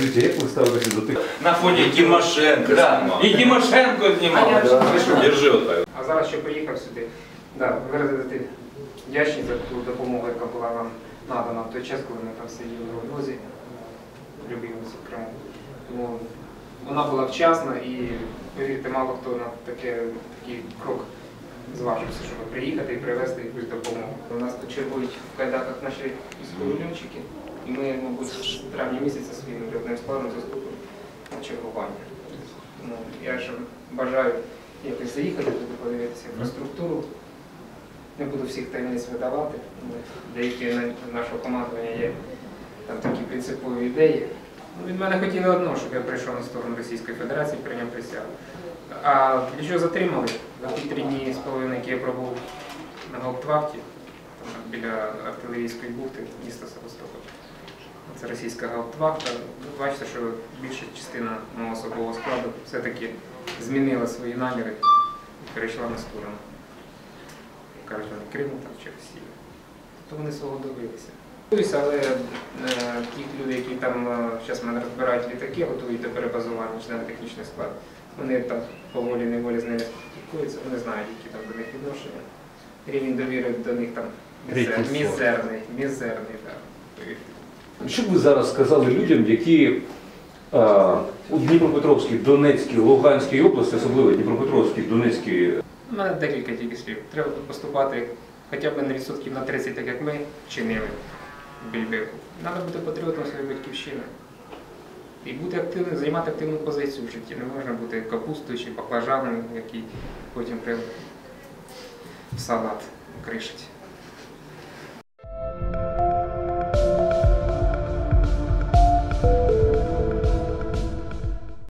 Скажіть, як ви ставитеся до тих? На фоні Тимошенко Да. знімав. І Тимошенко знімав. Держи отак. А зараз що приїхав сюди, да, виразити вдячність за ту допомогу, яка була нам надана в той час, коли ми там сиділи в Львові, любимці в Криму. Тому вона була вчасна і, повірте, мало хто на таке, такий крок зважився, щоб приїхати і привезти якусь допомогу. У нас тут чергують в кайдаках наші військові і ми, мабуть, з травня місяця своїм льотним складом заступимо на чергування. Ну, я ж бажаю якось заїхати туди, подивитися інфраструктуру. Не буду всіх таємниць видавати. Деякі нашого командування є там такі принципові ідеї. Ну, від мене хотіли одно, щоб я прийшов на сторону Російської Федерації, прийняв присягу. А для чого затримали? За ті три дні з половиною, які я пробув на Гауптвахті, біля артилерійської бухти міста Севастополь. Це російська гауптвахта. Ви бачите, що більша частина мого особового складу все-таки змінила свої наміри і перейшла на сторону. Кажуть, вони Криму там чи Росії. Тобто вони свого добилися. Але е, ті люди, які там зараз мене розбирають літаки, готують до перебазування члени технічний склад, вони там поволі неволі з ними спілкуються, вони знають, які там до них відношення. Рівень довіри до них там мізер, мізерний, мізерний, так. Що б ви зараз сказали людям, які а, у Дніпропетровській, Донецькій, Луганській області, особливо Дніпропетровській, Донецькій, У мене декілька тільки слів. Треба поступати хоча б на відсотків на 30, так як ми вчинили в Більбеку. Треба бути патріотом своєї батьківщини. І бути активним, займати активну позицію в житті. Не можна бути капустою чи баклажаном, який потім в салат кришить.